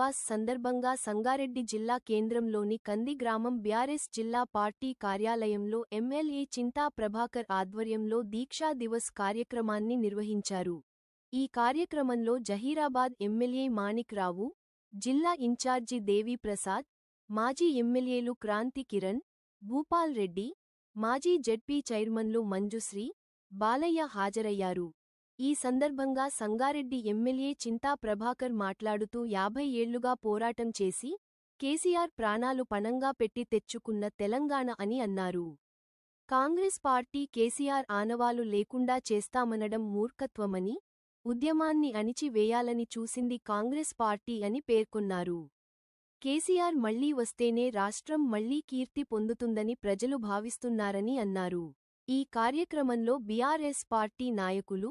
దివాస్ సందర్భంగా సంగారెడ్డి జిల్లా కేంద్రంలోని కంది గ్రామం బ్యారెస్ జిల్లా పార్టీ కార్యాలయంలో ఎమ్మెల్యే చింతా ప్రభాకర్ ఆధ్వర్యంలో దీక్షా దివస్ కార్యక్రమాన్ని నిర్వహించారు. ఈ కార్యక్రమంలో జహీరాబాద్ ఎమ్మెల్యే మాణిక్ రావు జిల్లా ఇన్ఛార్జి దేవి ప్రసాద్ మాజీ ఎమ్మెల్యేలు క్రాంతి కిరణ్ భూపాల్ రెడ్డి మాజీ జెడ్పీ చైర్మన్లు మంజుశ్రీ బాలయ్య హాజరయ్యారు. ఈ సందర్భంగా సంగారెడ్డి ఎమ్మెల్యే చింతా ప్రభాకర్ మాట్లాడుతూ యాభై ఏళ్ళుగా పోరాటం చేసి కేసీఆర్ ప్రాణాలు పణంగా పెట్టి తెచ్చుకున్న తెలంగాణ అని అన్నారు. కాంగ్రెస్ పార్టీ కేసీఆర్ ఆనవాలు లేకుండా చేస్తామనడం మూర్ఖత్వమని ఉద్యమాన్ని అణిచివేయాలని చూసింది కాంగ్రెస్ పార్టీ అని పేర్కొన్నారు. కేసీఆర్ మళ్ళీ వస్తేనే రాష్ట్రం మళ్ళీ కీర్తి పొందుతుందని ప్రజలు భావిస్తున్నారని అన్నారు. ఈ కార్యక్రమంలో బీఆర్ఎస్ పార్టీ నాయకులు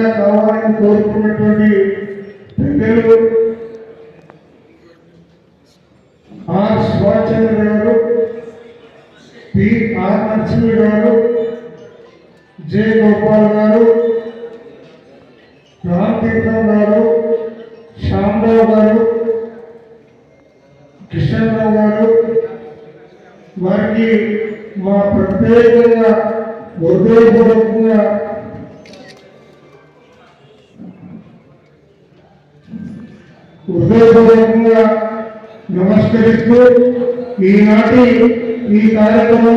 తెలంగాణ కావాలని కోరుకున్నటువంటి పెద్దలు ఆర్ సుభాషచంద్ర గారు పి ఆర్ నరసింహ గారు జే గోపాల్ గారు హృదయపూర్వకంగా నమస్కరిస్తూ ఈనాటి ఈ కార్యక్రమం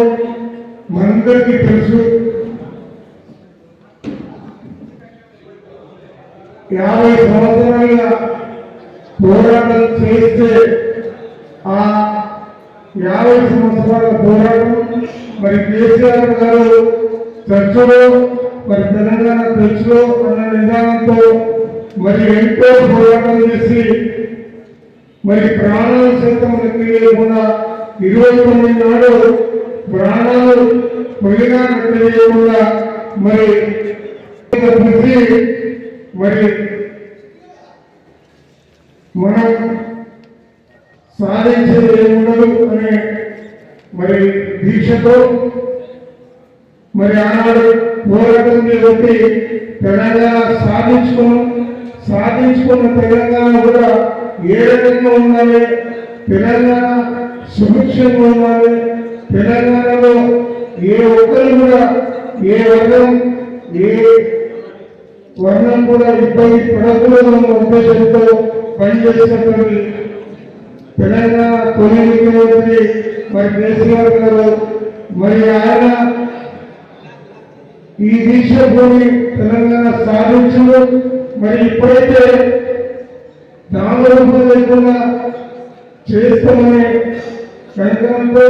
మనందరికీ తెలుసు. యాభై సంవత్సరాలుగా పోరాటం చేస్తే ఆ యాభై సంవత్సరాల పోరాటం మరి కేసీఆర్ గారు చర్చలో మరి తెలంగాణ చర్చలో అన్న నిదానంతో మరి ఎంతో పోరాటం చేసి మరి ప్రాణాలు సైతం లెక్కలేకుండా ఇరవై తొమ్మిది నాడు ప్రాణాలు పొగినా లెక్కలేకుండా మరి పిలిచి మరి మనం సాధించేది ఏముండదు అనే మరి దీక్షతో మరి ఆనాడు పోరాటం చేసి తెలంగాణ సాధించుకున్నాం. సాధించుకున్న తెలంగాణ కూడా ఏ రకంగా ఉండాలి? తెలంగాణ సుభిక్షంగా ఉండాలి. తెలంగాణలో ఏ ఒక్కరు కూడా ఏ వర్గం ఏ వర్ణం కూడా ఇబ్బంది పడకూడదన్న ఉద్దేశంతో పనిచేసినటువంటి తెలంగాణ తొలి ముఖ్యమంత్రి మరి కేసీఆర్ గారు మరి ఆయన ఈ దీక్ష భూమి తెలంగాణ సాధించు మరి ఇప్పుడైతే దానరూపం లేకుండా చేస్తామని కంకణంతో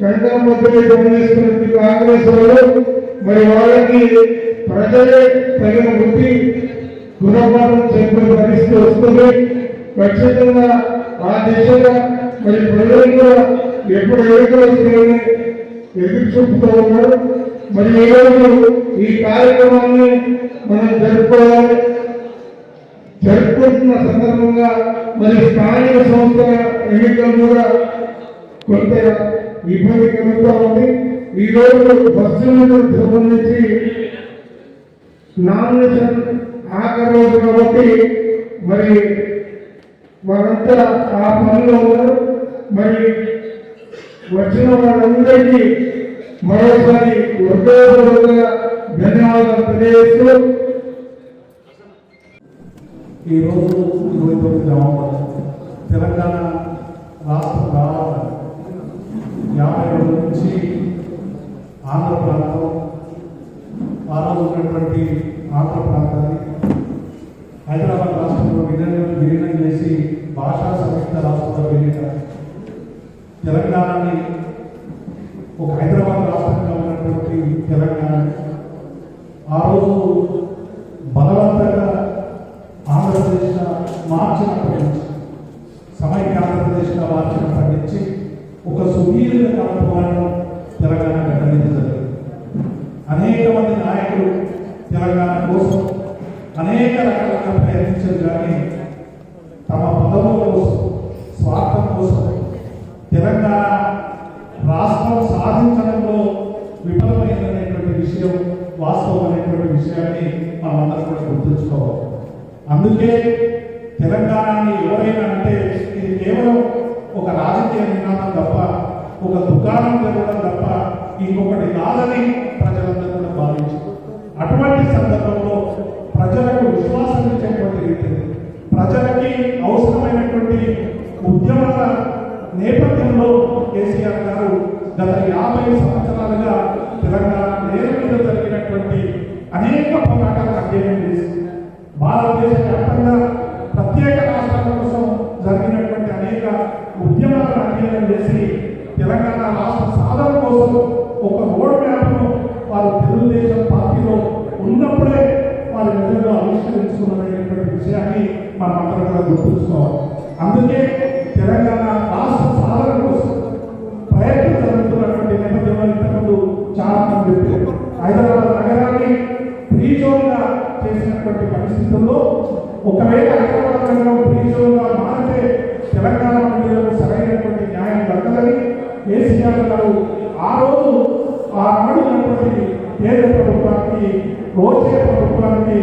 కంకణం మధ్యలో గమనిస్తున్న కాంగ్రెస్ వాళ్ళు మరి వాళ్ళకి ప్రజలే తగిన బుద్ధి గుణపాఠం చెప్పిన పరిస్థితి వస్తుంది. ఖచ్చితంగా ఆ దిశగా మరి ప్రజలు కూడా ఎప్పుడు ఎన్నికలు ఎదురు చూపుతూ ఉన్నారు. మరి ఈరోజు ఈ కార్యక్రమాన్ని మనం జరుపుకోవాలి? జరుపుకుంటున్న సందర్భంగా మరి స్థానిక సంస్థల ఎన్నికలు కూడా కొంత ఇబ్బంది కలుగుతూ ఉంది. ఈరోజు బస్సులకు సంబంధించి నామినేషన్ ఆఖరి రోజు కాబట్టి మరి వారంతా ఆ పనిలో ఉన్నారు. మరి వచ్చిన వాళ్ళందరికీ మరోసారి హృదయపూర్వకంగా ధన్యవాదాలు తెలియజేస్తూ ఈరోజు ఇరవై తొమ్మిది నవంబర్ తెలంగాణ రాష్ట్ర రావాలి యాభై రోజుల నుంచి ఆంధ్ర ప్రాంతం ఆ రోజు ఉన్నటువంటి ఆంధ్ర ప్రాంతాన్ని హైదరాబాద్ రాష్ట్రంలో విలీనం విలీనం చేసి భాషా సంయుక్త రాష్ట్రంలో విలీనం తెలంగాణని ఒక హైదరాబాద్ తెలంగాణ. ఆ రోజు బలవంతంగా ఆంధ్రప్రదేశ్గా మార్చినప్పటి నుంచి సమైక్య ఆంధ్రప్రదేశ్గా మార్చినప్పటి నుంచి ఒక సుదీర్ఘ కాల పోరాటం తెలంగాణ ఘటించలేదు అనేక మంది నాయకులు తెలంగాణ కోసం అనేక రకాలుగా ప్రయత్నించారు కానీ తమ పదవుల కోసం స్వార్థం కోసం తెలంగాణ రాష్ట్రం సాధించడంలో విఫలమైనటువంటి విషయం వాస్తవం అనేటువంటి విషయాన్ని మనమందరం కూడా గుర్తుంచుకోవాలి. అందుకే తెలంగాణని ఎవరైనా అంటే ఇది కేవలం ఒక రాజకీయ నినాదం తప్ప ఒక దుకాణం జరగడం తప్ప ఇంకొకటి కాదని ప్రజలందరూ కూడా భావించారు. అటువంటి సందర్భంలో ప్రజలకు విశ్వాసం ఇచ్చేటువంటి రీతి ప్రజలకి అవసరమైనటువంటి ఉద్యమాల నేపథ్యంలో కేసీఆర్ గారు గత యాభై సంవత్సరాలుగా తెలంగాణ నేల మీద జరిగినటువంటి అనేక పోరాటాలను అధ్యయనం చేసి భారతదేశ వ్యాప్తంగా ప్రత్యేక రాష్ట్రాల కోసం జరిగినటువంటి అనేక ఉద్యమాలను అధ్యయనం చేసి కేంద్ర ప్రభుత్వానికి రోజే ప్రభుత్వానికి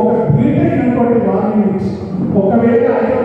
ఒక ధీటైనటువంటి వార్నింగ్ ఒకవేళ ఆయన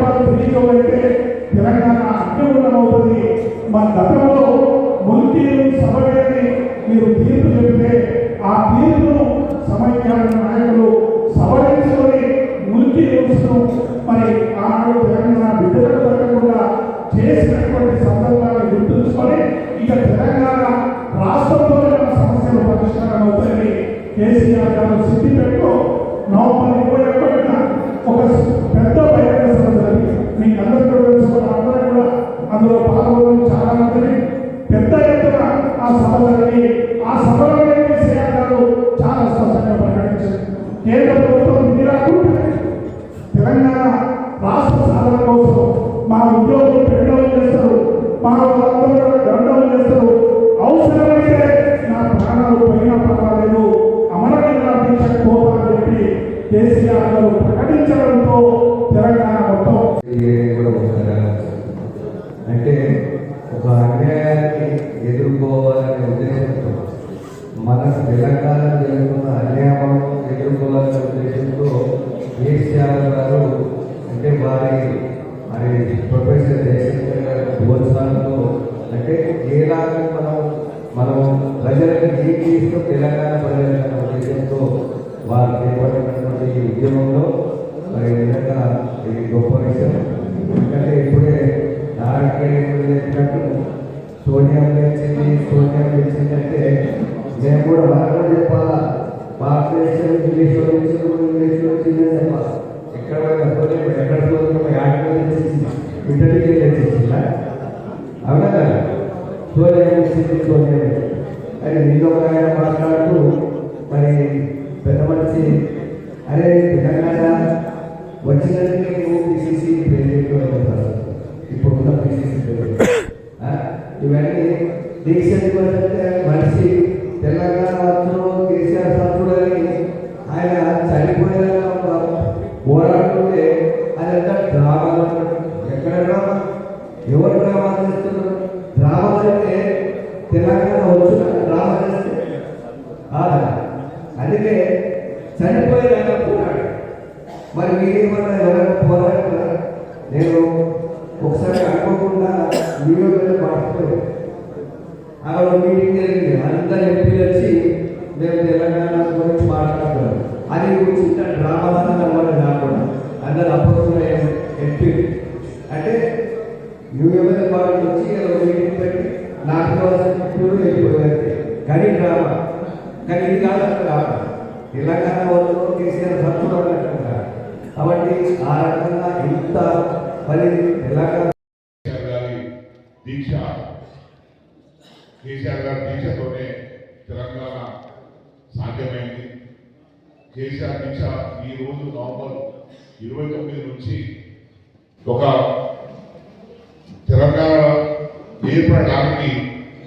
మరి నిజంగా ఇది గొప్ప విషయం. ఎందుకంటే ఇప్పుడే నారాయణ చెప్పినట్టు సోనియా గెలిచింది సోనియా గెలిచిందంటే మేము కూడా మనలో చెప్పాలా? భారతదేశం ఇంగ్లీష్లో నుంచి ఇంగ్లీష్లో వచ్చిందని చెప్పాలి? ఎక్కడ ఎక్కడ ఇటలీకి గెలిచిందా? అవునా సోనియా గెలిచింది సోనియా అని నీలో ఆయన మాట్లాడుతూ మరి పెద్ద మనిషి అరే తెలంగాణ వచ్చినందుకే నువ్వు పిసిసి ప్రెసిడెంట్ అవుతారు ఇప్పుడు ఉన్న పిసిసి ప్రెసిడెంట్ ఆ? ఇవన్నీ దీక్ష మనిషి తెలంగాణ రాష్ట్రంలో కేసీఆర్ సభ్యుడని ఆయన చనిపోయిన పోరాడుతుంటే అదంతా డ్రామాలు అన్నట్టు. ఎక్కడ డ్రామా ఎవరు డ్రామా చేస్తున్నారు డ్రామా అంటే తెలంగాణ వచ్చిన డ్రామా చేస్తే కాదా? అందుకే చనిపోయిన పోరాడు మరి మీరేమన్నా ఎవరైనా పోరాడుతారా నేను ఒకసారి అనుకోకుండా వీడియో మీద మాట్లాడుతున్నాను అక్కడ మీటింగ్ జరిగింది. అందరు ఎంపీలు వచ్చి మేము తెలంగాణ గురించి మాట్లాడుతున్నాం. అది చిన్న డ్రామా అన్నమాట కాకుండా అందరు అప్పుడు ఎంపీ? అంటే యూఎంఎల్ పార్టీ వచ్చి ఒక మీటింగ్ పెట్టి నాకు వెళ్ళిపోయారు. కానీ డ్రామా. కానీ ఇది కాదు డ్రామా. తెలంగాణ వాళ్ళు కేసీఆర్ సత్తుడు కాబట్టి ఆ రకంగా ఇంత మరి తెలంగాణ కేసీఆర్ గారి దీక్ష కేసీఆర్ గారి దీక్షతోనే తెలంగాణ సాధ్యమైంది. కేసీఆర్ దీక్ష ఈ రోజు నవంబర్ ఇరవై తొమ్మిది నుంచి ఒక తెలంగాణ ఏర్పడడానికి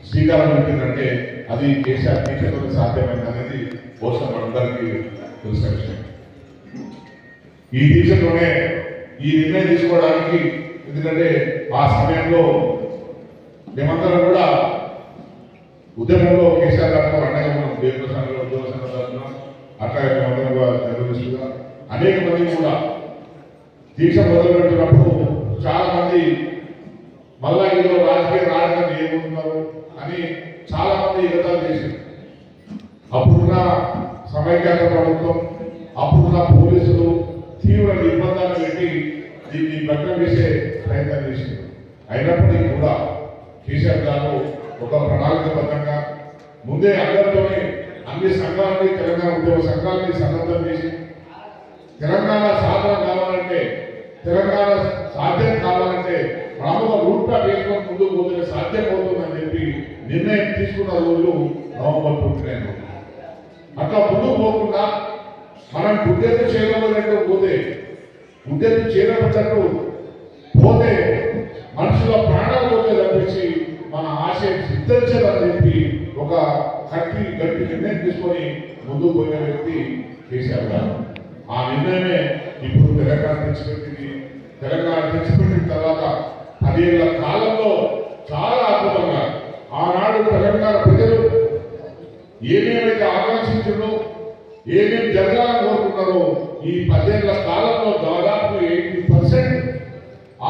శ్రీకారం చుట్టిందంటే అది కేసీఆర్ దీక్షతోనే సాధ్యమైంది అనేది బహుశా మనందరికీ తెలిసిన విషయం. ఈ దీక్షతోనే ఈ నిర్ణయం తీసుకోవడానికి ఎందుకంటే ఆ సమయంలో మేమందరం కూడా ఉద్యమంలో కేసీఆర్ గారు అండగా సంఘంలో ఉద్యోగ సంఘం తరఫున అట్లాగే మేమందరం నిర్వహిస్తున్నా అనేక మంది కూడా దీక్ష మొదలు పెట్టినప్పుడు చాలా మంది మళ్ళా ఏదో రాజకీయ రాజధాని ఏముంటున్నారు అని చాలా మంది ఎగతాలు చేశారు. అప్పుడున్న సమైక్యాంధ్ర ప్రభుత్వం అప్పుడున్న పోలీసులు తీవ్ర నిర్బంధాలు పెట్టి దీన్ని భగ్నం చేసే ప్రయత్నం చేసింది. అయినప్పటికీ కూడా కేసీఆర్ గారు ఒక ప్రణాళికబద్ధంగా ముందే అందరితోనే అన్ని సంఘాలని తెలంగాణ ఉద్యోగ సంఘాలని సన్నద్ధం చేసి తెలంగాణ సాధన కావాలంటే తెలంగాణ సాధ్యం కావాలంటే రాముల రూట్ వేసుకొని ముందుకు పోతే సాధ్యం అవుతుందని చెప్పి నిర్ణయం తీసుకున్న రోజు నవంబర్ పుట్టినాను అట్లా ముందుకు పోకుండా మనం ఉద్యోగం చేయగలిగినట్టు పోతే ఉద్యోగం చేయబడ్డట్టు పోతే మనుషుల ప్రాణాలు పోతే తప్పించి మన ఆశయం సిద్ధించదని చెప్పి ఒక కట్టి గట్టి నిర్ణయం తీసుకొని ముందుకు పోయిన వ్యక్తి కేసీఆర్ గారు. ఆ నిర్ణయమే ఇప్పుడు తెలంగాణ తెచ్చిపెట్టింది. తెలంగాణ తెచ్చిపెట్టిన తర్వాత పదేళ్ళ కాలంలో చాలా అద్భుతంగా ఆనాడు తెలంగాణ ప్రజలు ఏమేమైతే ఆకాంక్షించారో ఏమేమి జరగాలని కోరుకున్నారో ఈ పదేళ్ళ కాలంలో దాదాపు ఎయిటీ పర్సెంట్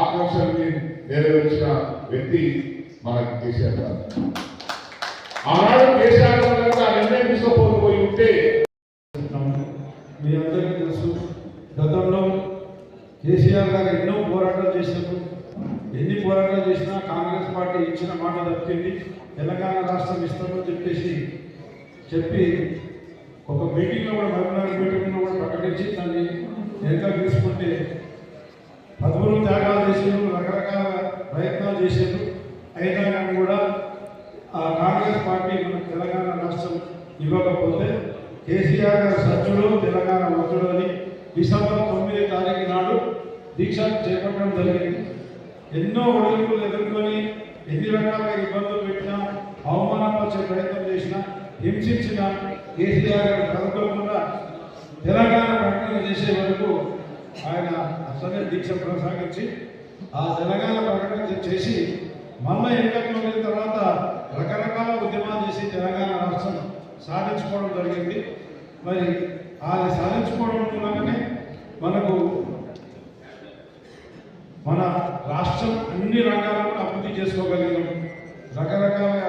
ఆకాంక్షల్ని నెరవేర్చిన వ్యక్తి మన కేసీఆర్ గారు. ఆనాడు కేసీఆర్ గారు ఆ నిర్ణయం తీసుకోకపోయి ఉంటే మీ అందరికీ తెలుసు గతంలో కేసీఆర్ గారు ఎన్నో పోరాటాలు చేసినారు ఎన్ని పోరాటాలు చేసినా కాంగ్రెస్ పార్టీ ఇచ్చిన మాట తప్పింది తెలంగాణ రాష్ట్రం ఇస్తామని చెప్పేసి చెప్పి ఒక మీటింగ్లో కూడా మహబూబ్నగర్ మీటింగ్లో కూడా ప్రకటించి దాన్ని వెనక తీసుకుంటే పదమూడు త్యాగాలు చేసేందుకు రకరకాల ప్రయత్నాలు చేసేందుకు అయినా కూడా ఆ కాంగ్రెస్ పార్టీ మన తెలంగాణ రాష్ట్రం ఇవ్వకపోతే కేసీఆర్ గారు సజ్జుడు తెలంగాణ మంత్రుడు అని డిసెంబర్ తొమ్మిది తారీఖు నాడు దీక్ష చేపట్టడం జరిగింది. ఎన్నో ఒడిపులు ఎదుర్కొని ఎన్ని రకాల ఇబ్బందులు పెట్టినా అవమానపరిచే ప్రయత్నం చేసినా హింసించిన కేసీఆర్ గారు కనుకోకుండా తెలంగాణ ప్రకటన చేసే వరకు ఆయన అసలే దీక్ష కొనసాగించి ఆ తెలంగాణ ప్రకటన చేసి మళ్ళీ ఎన్నికల్లో వెళ్ళిన తర్వాత రకరకాల ఉద్యమాలు చేసి తెలంగాణ రాష్ట్రం సాధించుకోవడం జరిగింది. మరి అది సాధించుకోవడం మూలంగానే మనకు మన రాష్ట్రం అన్ని రంగాలను అభివృద్ధి చేసుకోగలిగాం. రకరకాల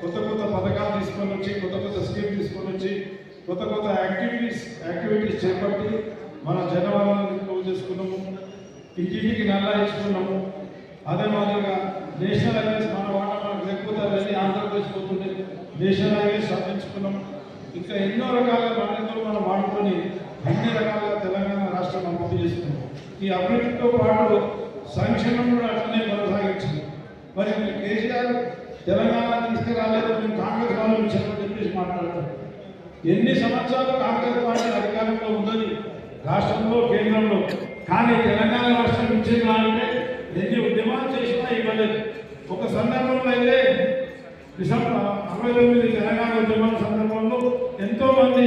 కొత్త కొత్త పథకాలు తీసుకొని వచ్చి కొత్త కొత్త స్కీమ్ తీసుకొని వచ్చి కొత్త కొత్త యాక్టివిటీస్ యాక్టివిటీస్ చేపట్టి మన జనవరాలను ఇంప్రూవ్ చేసుకున్నాము. ఇంటింటికి నల్లా ఇచ్చుకున్నాము. అదే మాదిరిగా నేషనల్ నేషనల్ హైవేస్ సాధించుకున్నాం ఇంకా ఎన్నో రకాల నాణ్యతలు మనం వాడుకొని అన్ని రకాల తెలంగాణ రాష్ట్రం అభివృద్ధి చేస్తున్నాం. ఈ అభివృద్ధితో పాటు సంక్షేమం కూడా అట్లనే కొనసాగించింది మరి మీరు కేసీఆర్ తెలంగాణ తీసుకురాలేదు మేము కాంగ్రెస్ వాళ్ళు ఇచ్చామని చెప్పేసి మాట్లాడతాం ఎన్ని సంవత్సరాలు కాంగ్రెస్ పార్టీ అధికారంలో ఉందని రాష్ట్రంలో కేంద్రంలో కానీ తెలంగాణ రాష్ట్రం ఇచ్చేది అంటే ఎన్ని ఉద్యమాలు చేసినా ఇవ్వలేదు. ఒక సందర్భంలో అయితే డిసెంబర్ అరవై తొమ్మిది తెలంగాణ ఉద్యమాల సందర్భంలో ఎంతో మంది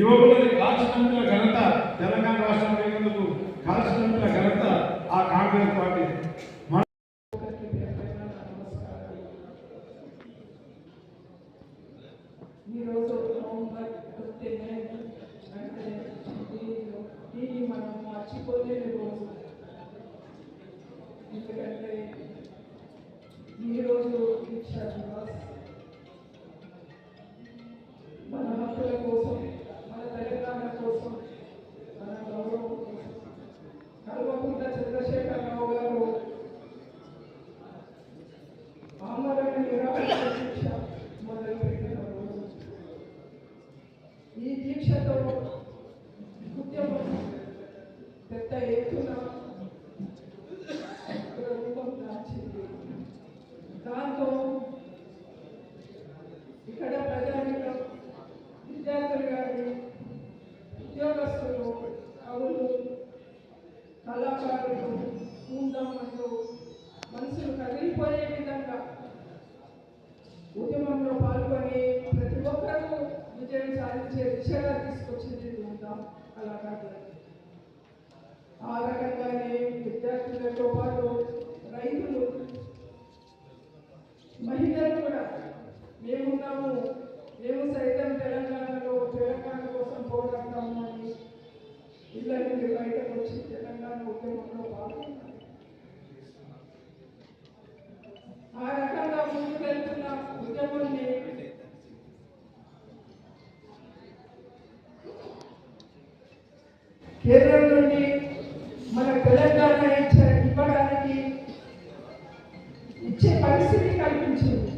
యువకులని కాల్చినందుల ఘనత తెలంగాణ రాష్ట్రం అయినందుకు ఘనత ఆ కాంగ్రెస్ పార్టీ. ఉందామంటూ మనసులు కదిలిపోయే విధంగా ఉద్యమంలో పాల్గొని ప్రతి ఒక్కరూ విజయం సాధించే దిశగా తీసుకొచ్చింది ఉందాం కళాకారులు. ఆ రకంగానే విద్యార్థులతో పాటు రైతులు మహిళలు కూడా మేమున్నాము మేము సైతం తెలంగాణ కోసం పోరాడతాము అని ఇళ్ళ నుండి బయటకు వచ్చి తెలంగాణ ఉద్యమంలో పాల్గొన్నారు ఆ రకంగా ముందుకు వెళ్తున్న ఉద్యమాన్ని కేంద్రం నుండి మన తెలంగాణ ఇవ్వడానికి ఇచ్చే పరిస్థితి కల్పించింది.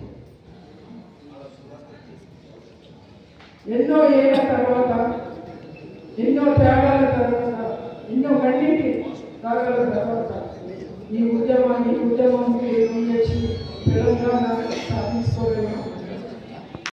ఎన్నో ఏళ్ళ